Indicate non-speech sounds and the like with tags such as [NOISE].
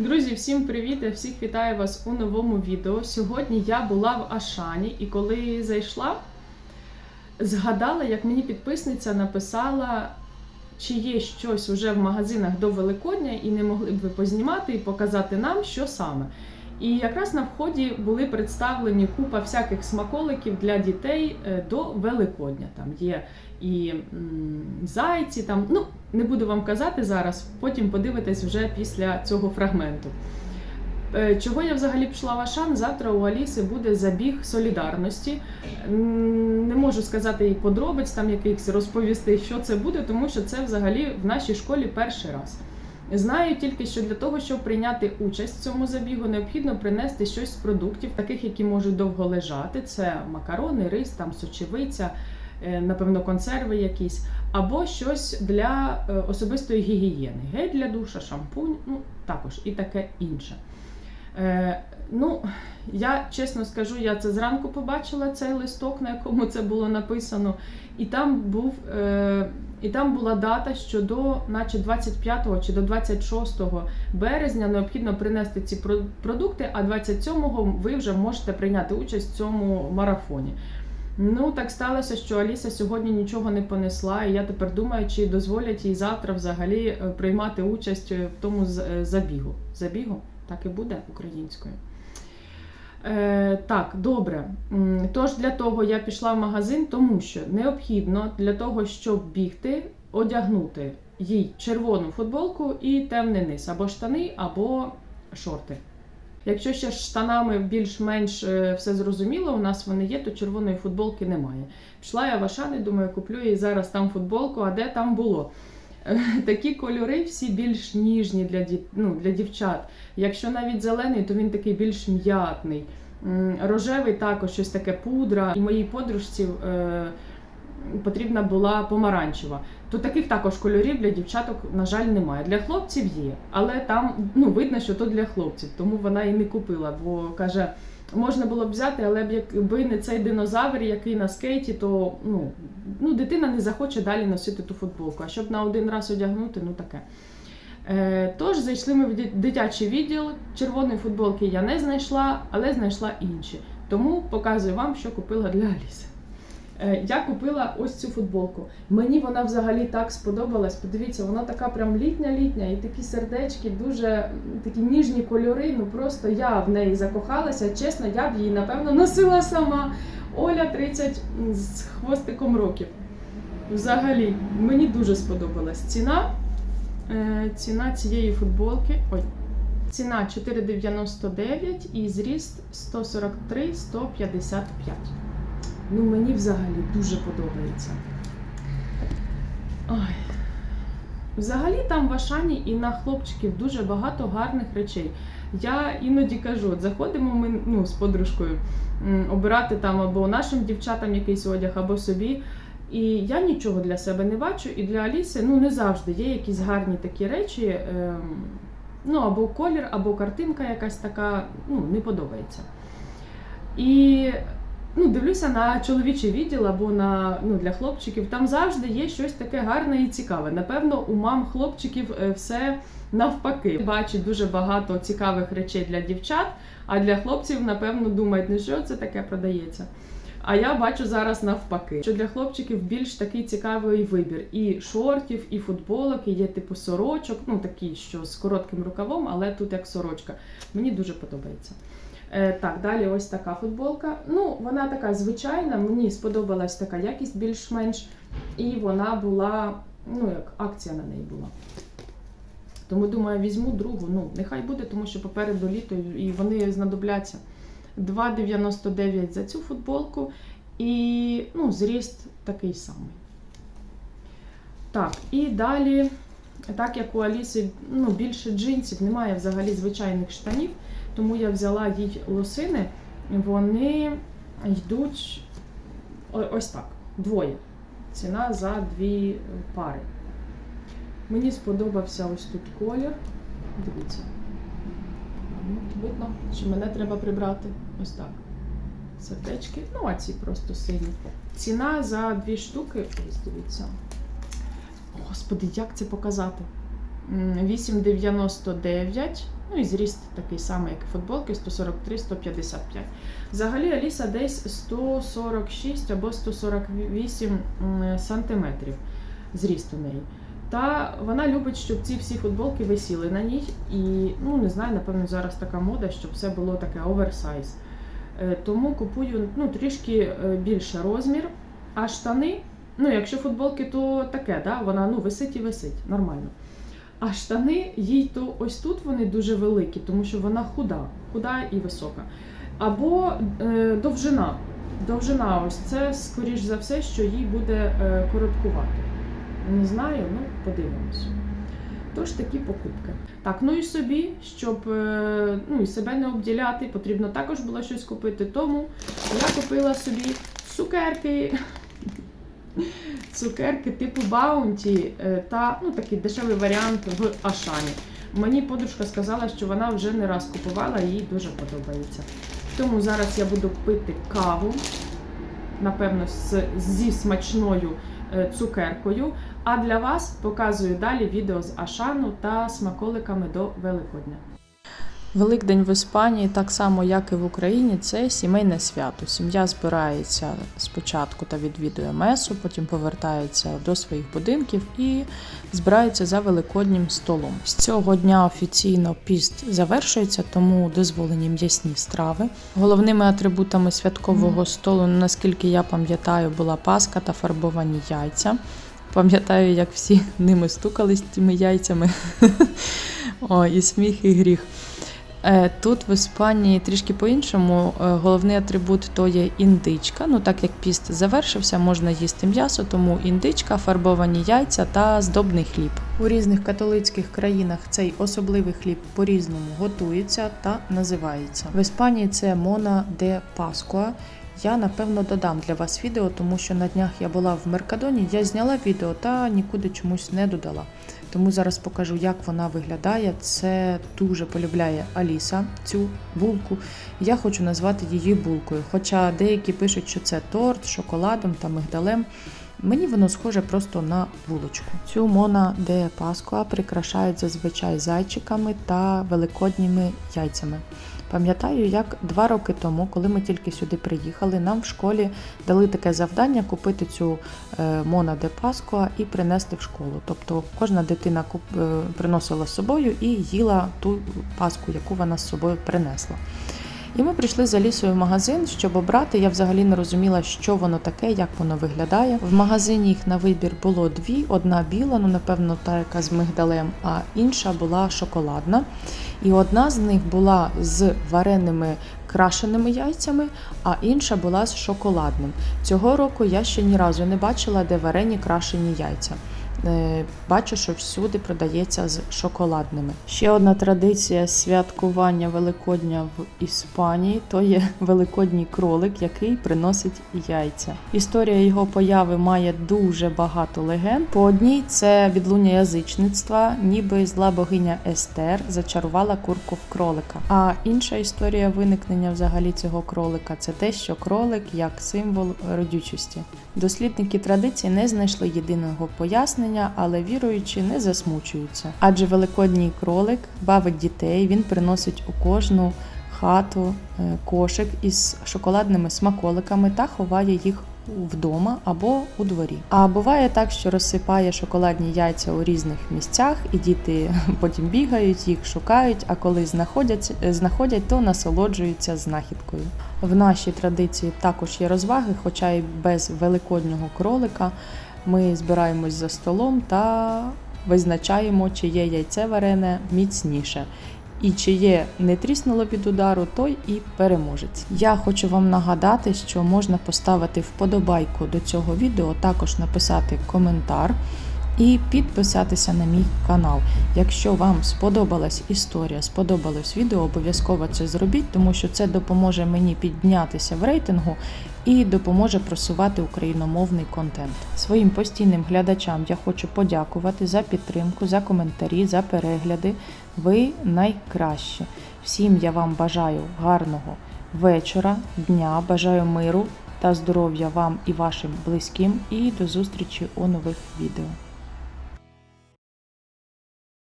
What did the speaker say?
Друзі, всім привіт! Я всіх вітаю вас у новому відео. Сьогодні я була в Ашані, і коли зайшла, згадала, як мені підписниця написала, чи є щось уже в магазинах до Великодня, і не могли б ви познімати і показати нам, що саме. І якраз на вході були представлені купа всяких смаколиків для дітей е, до Великодня. Там є і зайці, там, ну, не буду вам казати зараз, потім подивитесь вже після цього фрагменту. Е, Чого я взагалі пішла в Ашан? Завтра у Аліси буде забіг солідарності. Не можу сказати їй подробиць, там якихось розповісти, що це буде, тому що це взагалі в нашій школі перший раз. Знаю тільки, що для того, щоб прийняти участь в цьому забігу, необхідно принести щось з продуктів, таких, які можуть довго лежати. Це макарони, рис, там сочевиця, е, напевно, консерви якісь, або щось для е, особистої гігієни. Гель для душа, шампунь, ну також і таке інше. Е, ну, я чесно скажу, я це зранку побачила цей листок, на якому це було написано, і там був. Е, і там була дата, що до, наче 25 чи до 26 березня необхідно принести ці продукти, а 27-го ви вже можете прийняти участь в цьому марафоні. Ну, так сталося, що Аліса сьогодні нічого не понесла, і я тепер думаю, чи дозволять їй завтра взагалі е, приймати участь в тому е, забігу. Забігу? Так і буде українською. Е, так, добре. Тож для того я пішла в магазин, тому що необхідно для того, щоб бігти, одягнути їй червону футболку і темний низ, або штани, або шорти. Якщо ще штанами більш-менш е, все зрозуміло, у нас вони є, то червоної футболки немає. Пішла я в Ашани, думаю, куплю їй зараз там футболку, а де там було? [LAUGHS] Такі кольори всі більш ніжні для, ну, для дівчат. Якщо навіть зелений, то він такий більш м'ятний. Рожевий також щось таке пудра. І моїй подружці е, потрібна була помаранчева. То таких також кольорів для дівчаток, на жаль, немає. Для хлопців є, але там ну, видно, що то для хлопців, тому вона і не купила, бо каже. Можна було б взяти, але б якби не цей динозавр, який на скейті, то ну, ну, дитина не захоче далі носити ту футболку. А щоб на один раз одягнути, ну таке. Е, тож зайшли ми в дитячий відділ. Червоної футболки я не знайшла, але знайшла інші. Тому показую вам, що купила для Аліси. Е, я купила ось цю футболку. Мені вона взагалі так сподобалась. Подивіться, вона така прям літня-літня, і такі сердечки, дуже такі ніжні кольори. Ну просто я в неї закохалася. Чесно, я б її напевно носила сама. Оля 30 з хвостиком років. Взагалі, мені дуже сподобалась ціна. Е, ціна цієї футболки. Ой. Ціна 4,99 і зріст 143-155. Ну, мені взагалі дуже подобається. Ой. Взагалі там в Ашані і на хлопчиків дуже багато гарних речей. Я іноді кажу, от заходимо ми ну, з подружкою обирати там або нашим дівчатам якийсь одяг, або собі. І я нічого для себе не бачу, і для Аліси ну не завжди є якісь гарні такі речі. Ем, ну або колір, або картинка якась така, ну, не подобається. І ну, дивлюся на чоловічий відділ або на ну, для хлопчиків. Там завжди є щось таке гарне і цікаве. Напевно, у мам хлопчиків е, все навпаки. Бачать дуже багато цікавих речей для дівчат, а для хлопців, напевно, думають, не що це таке продається. А я бачу зараз навпаки, що для хлопчиків більш такий цікавий вибір і шортів, і футболок, і є типу сорочок, ну такі, що з коротким рукавом, але тут як сорочка. Мені дуже подобається. Е, так, далі ось така футболка. Ну, вона така звичайна, мені сподобалась така якість більш-менш, і вона була, ну як акція на неї була. Тому думаю, візьму другу. Ну, нехай буде, тому що попереду літо і вони знадобляться. 2,99 за цю футболку і ну, зріст такий самий. Так, і далі, так як у Аліси ну, більше джинсів, немає взагалі звичайних штанів, тому я взяла їй лосини. Вони йдуть ось так, двоє. Ціна за дві пари. Мені сподобався ось тут колір. Дивіться. Ну, Видно, що мене треба прибрати. Ось так. Сердечки. Ну, а ці просто сині. Ціна за дві штуки. Ось дивіться. Господи, як це показати? 8,99. Ну і зріст такий самий, як і футболки, 143-155. Взагалі Аліса десь 146 або 148 сантиметрів зріст у неї. Та вона любить, щоб ці всі футболки висіли на ній. І ну не знаю, напевно, зараз така мода, щоб все було таке оверсайз. Е, Тому купую ну, трішки е, більше розмір. А штани, ну якщо футболки, то таке, да? вона ну, висить і висить, нормально. А штани їй то ось тут вони дуже великі, тому що вона худа, худа і висока. Або е, довжина. Довжина, ось це, скоріш за все, що їй буде е, короткувати. Не знаю, ну подивимось. Тож такі покупки. Так, ну і собі, щоб е, ну, і себе не обділяти, потрібно також було щось купити. Тому я купила собі цукерки. Цукерки типу Баунті е, та ну, такий дешевий варіант в Ашані. Мені подружка сказала, що вона вже не раз купувала, їй дуже подобається. Тому зараз я буду пити каву, напевно, з, зі смачною е, цукеркою. А для вас показую далі відео з Ашану та смаколиками до Великодня. Великдень в Іспанії, так само як і в Україні, це сімейне свято. Сім'я збирається спочатку та відвідує месу, потім повертається до своїх будинків і збирається за великоднім столом. З цього дня офіційно піст завершується, тому дозволені м'ясні страви. Головними атрибутами святкового столу, наскільки я пам'ятаю, була паска та фарбовані яйця. Пам'ятаю, як всі ними стукались тими яйцями. [LAUGHS] О, і сміх, і гріх. Е, Тут в Іспанії трішки по-іншому. Е, Головний атрибут то є індичка. Ну так як піст завершився, можна їсти м'ясо, тому індичка, фарбовані яйця та здобний хліб. У різних католицьких країнах цей особливий хліб по-різному готується та називається. В Іспанії це Мона де Паскуа. Я напевно додам для вас відео, тому що на днях я була в Меркадоні, я зняла відео та нікуди чомусь не додала. Тому зараз покажу, як вона виглядає. Це дуже полюбляє Аліса, цю булку. Я хочу назвати її булкою. Хоча деякі пишуть, що це торт шоколадом та мигдалем. Мені воно схоже просто на булочку. Цю Мона де Паскуа прикрашають зазвичай зайчиками та великодніми яйцями. Пам'ятаю, як два роки тому, коли ми тільки сюди приїхали, нам в школі дали таке завдання купити цю е, Мона де Паскуа і принести в школу. Тобто кожна дитина е, приносила з собою і їла ту паску, яку вона з собою принесла. І ми прийшли з Алісою в магазин, щоб обрати. Я взагалі не розуміла, що воно таке, як воно виглядає. В магазині їх на вибір було дві: одна біла, ну напевно, та яка з мигдалем, а інша була шоколадна. І одна з них була з вареними крашеними яйцями, а інша була з шоколадним. Цього року я ще ні разу не бачила, де варені крашені яйця. Е, Бачу, що всюди продається з шоколадними. Ще одна традиція святкування Великодня в Іспанії то є великодній кролик, який приносить яйця. Історія його появи має дуже багато легенд. По одній це відлуння язичництва, ніби зла богиня Естер зачарувала курку в кролика. А інша історія виникнення взагалі цього кролика це те, що кролик як символ родючості. Дослідники традиції не знайшли єдиного пояснення, але віруючі не засмучуються. Адже великодній кролик бавить дітей, він приносить у кожну хату е, кошик із шоколадними смаколиками та ховає їх вдома або у дворі. А буває так, що розсипає шоколадні яйця у різних місцях, і діти [LAUGHS] потім бігають, їх шукають. А коли знаходять, знаходять, то насолоджуються знахідкою. В нашій традиції також є розваги, хоча й без великоднього кролика. Ми збираємось за столом та визначаємо, чиє яйце варене міцніше. І чиє не тріснуло від удару, той і переможець. Я хочу вам нагадати, що можна поставити вподобайку до цього відео, також написати коментар і підписатися на мій канал. Якщо вам сподобалась історія, сподобалось відео, обов'язково це зробіть, тому що це допоможе мені піднятися в рейтингу і допоможе просувати україномовний контент. Своїм постійним глядачам я хочу подякувати за підтримку, за коментарі, за перегляди. Ви найкращі. Всім я вам бажаю гарного вечора, дня, бажаю миру та здоров'я вам і вашим близьким. І до зустрічі у нових відео.